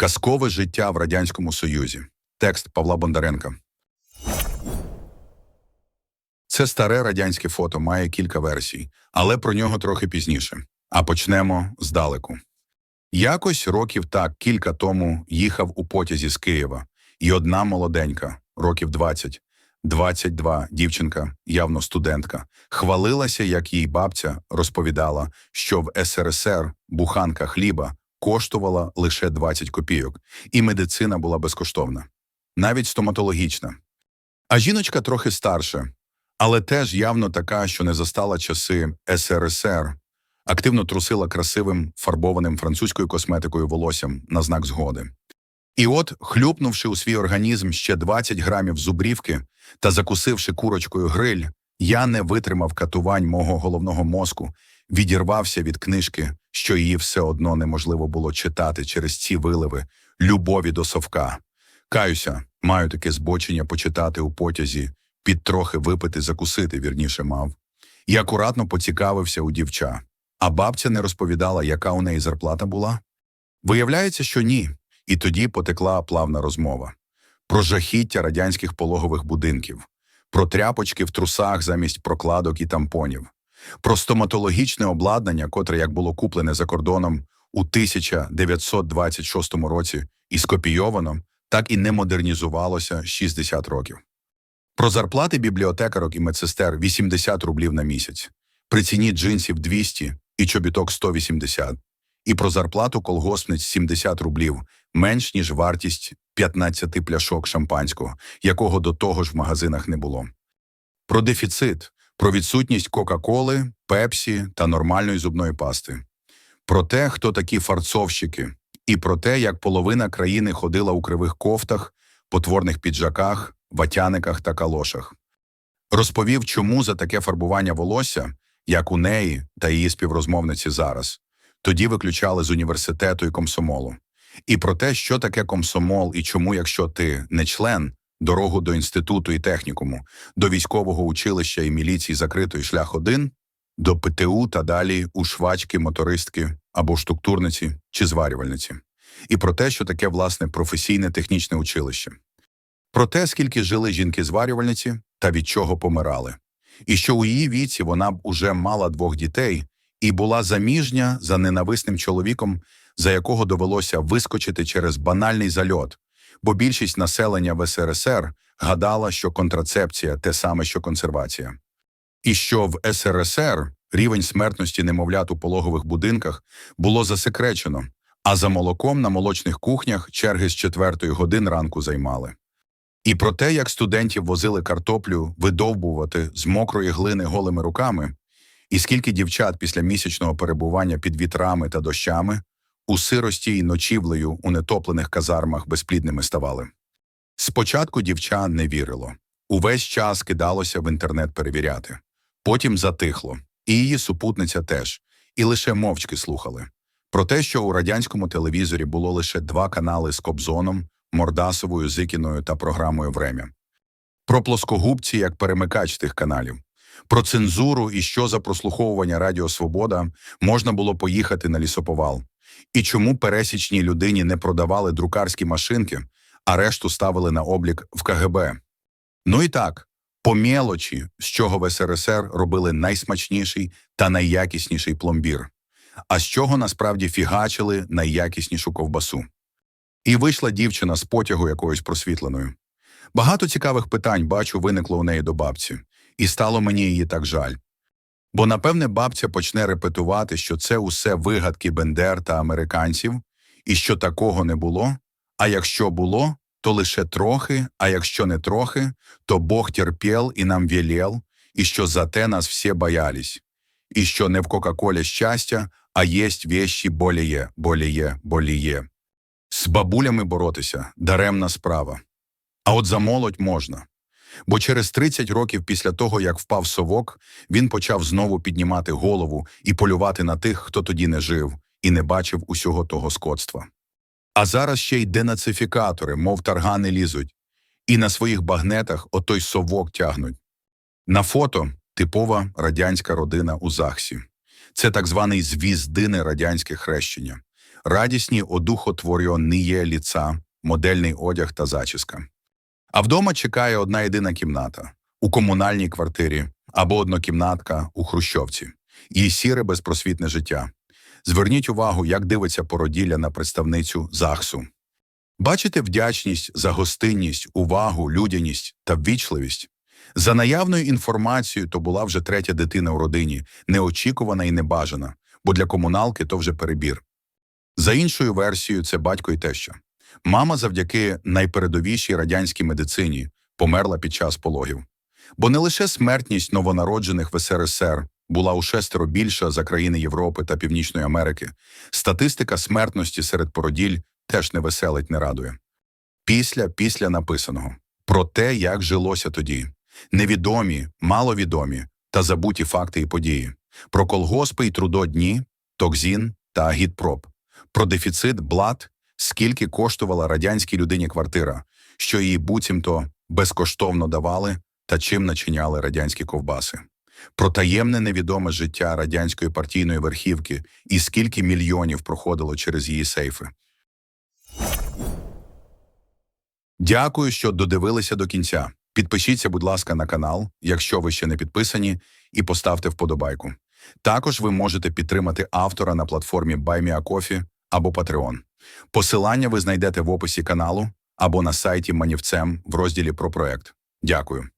Казкове життя в Радянському Союзі. Текст Павла Бондаренка. Це старе радянське фото має кілька версій, але про нього трохи пізніше. А почнемо здалеку. Якось років так кілька тому їхав у потязі з Києва, і одна молоденька, років 20, 22, дівчинка, явно студентка, хвалилася, як їй бабця розповідала, що в СРСР буханка хліба коштувала лише 20 копійок, і медицина була безкоштовна, навіть стоматологічна. А жіночка трохи старша, але теж явно така, що не застала часи СРСР, активно трусила красивим фарбованим французькою косметикою волоссям на знак згоди. І от, хлюпнувши у свій організм ще 20 грамів зубрівки та закусивши курочкою гриль, я не витримав катувань мого головного мозку, відірвався від книжки, що її все одно неможливо було читати через ці виливи любові до совка. Каюся, маю таке збочення почитати у потязі, під трохи випити закусити, вірніше мав. І акуратно поцікавився у дівча. А бабця не розповідала, яка у неї зарплата була? Виявляється, що ні. І тоді потекла плавна розмова про жахіття радянських пологових будинків, про тряпочки в трусах замість прокладок і тампонів, про стоматологічне обладнання, котре як було куплене за кордоном у 1926 році і скопійовано, так і не модернізувалося 60 років. Про зарплати бібліотекарок і медсестер 80 рублів на місяць, при ціні джинсів 200 і чобіток 180, і про зарплату колгоспниць 70 рублів, менш ніж вартість 15 пляшок шампанського, якого до того ж в магазинах не було. Про дефіцит, про відсутність Кока-Коли, Пепсі та нормальної зубної пасти. Про те, хто такі фарцовщики, і про те, як половина країни ходила у кривих кофтах, потворних піджаках, ватяниках та калошах. Розповів, чому за таке фарбування волосся, як у неї та її співрозмовниці зараз, тоді виключали з університету і комсомолу. І про те, що таке комсомол і чому, якщо ти не член, дорогу до інституту і технікуму, до військового училища і міліції закритої шлях один, до ПТУ та далі у швачки, мотористки або штуктурниці чи зварювальниці. І про те, що таке власне професійне технічне училище. Про те, скільки жили жінки-зварювальниці та від чого помирали. І що у її віці вона б уже мала двох дітей і була заміжня за ненависним чоловіком, за якого довелося вискочити через банальний зальот, бо більшість населення в СРСР гадала, що контрацепція те саме, що консервація. І що в СРСР рівень смертності немовлят у пологових будинках було засекречено, а за молоком на молочних кухнях черги з четвертої годин ранку займали. І про те, як студентів возили картоплю видовбувати з мокрої глини голими руками, і скільки дівчат після місячного перебування під вітрами та дощами у сирості й ночівлею у нетоплених казармах безплідними ставали. Спочатку дівча не вірило. Увесь час кидалося в інтернет перевіряти. Потім затихло, і її супутниця теж, і лише мовчки слухали. Про те, що у радянському телевізорі було лише два канали з Кобзоном, Мордасовою, Зикіною та програмою Врем'я. Про плоскогубці як перемикач тих каналів. Про цензуру і що за прослуховування Радіо Свобода можна було поїхати на лісоповал. І чому пересічній людині не продавали друкарські машинки, а решту ставили на облік в КГБ. Ну і так, по мелочі, з чого в СРСР робили найсмачніший та найякісніший пломбір, а з чого насправді фігачили найякіснішу ковбасу. І вийшла дівчина з потягу якоюсь просвітленою. Багато цікавих питань, бачу, виникло у неї до бабці, і стало мені її так жаль. Бо, напевне, бабця почне репетувати, що це усе вигадки Бендер та американців, і що такого не було, а якщо було, то лише трохи, а якщо не трохи, то Бог терпел і нам велел, і що за те нас всі боялись, і що не в Кока-Колі щастя, а єсть вещі боліє, боліє, боліє. З бабулями боротися – даремна справа. А от за молодь можна. Бо через 30 років після того, як впав совок, він почав знову піднімати голову і полювати на тих, хто тоді не жив і не бачив усього того скотства. А зараз ще й денацифікатори, мов таргани лізуть, і на своїх багнетах отой совок тягнуть. На фото типова радянська родина у ЗАГСі. Це так званий звіздини радянське хрещення. радісні одухотворюваніє ліца, модельний одяг та зачіска. А вдома чекає одна єдина кімната у комунальній квартирі або однокімнатка у Хрущовці. Її сіре безпросвітне життя. Зверніть увагу, як дивиться породілля на представницю ЗАГСу. Бачите вдячність за гостинність, увагу, людяність та ввічливість. За наявною інформацією, то була вже третя дитина у родині, неочікувана і небажана, бо для комуналки то вже перебір. За іншою версією, це батько і теща. Мама завдяки найпередовішій радянській медицині померла під час пологів. Бо не лише смертність новонароджених в СРСР була у шестеро більша за країни Європи та Північної Америки, статистика смертності серед породіль теж не веселить, не радує. Після, після написаного. Про те, як жилося тоді. Невідомі, маловідомі та забуті факти і події. Про колгоспи і трудодні, токзін та агітпроп. Про дефіцит блат, скільки коштувала радянській людині квартира, що її буцімто безкоштовно давали та чим начиняли радянські ковбаси. Про таємне невідоме життя радянської партійної верхівки і скільки мільйонів проходило через її сейфи. Дякую, що додивилися до кінця. Підпишіться, будь ласка, на канал, якщо ви ще не підписані, і поставте вподобайку. Також ви можете підтримати автора на платформі BuyMeACoffee або Patreon. Посилання ви знайдете в описі каналу або на сайті Манівцем в розділі про проект. Дякую.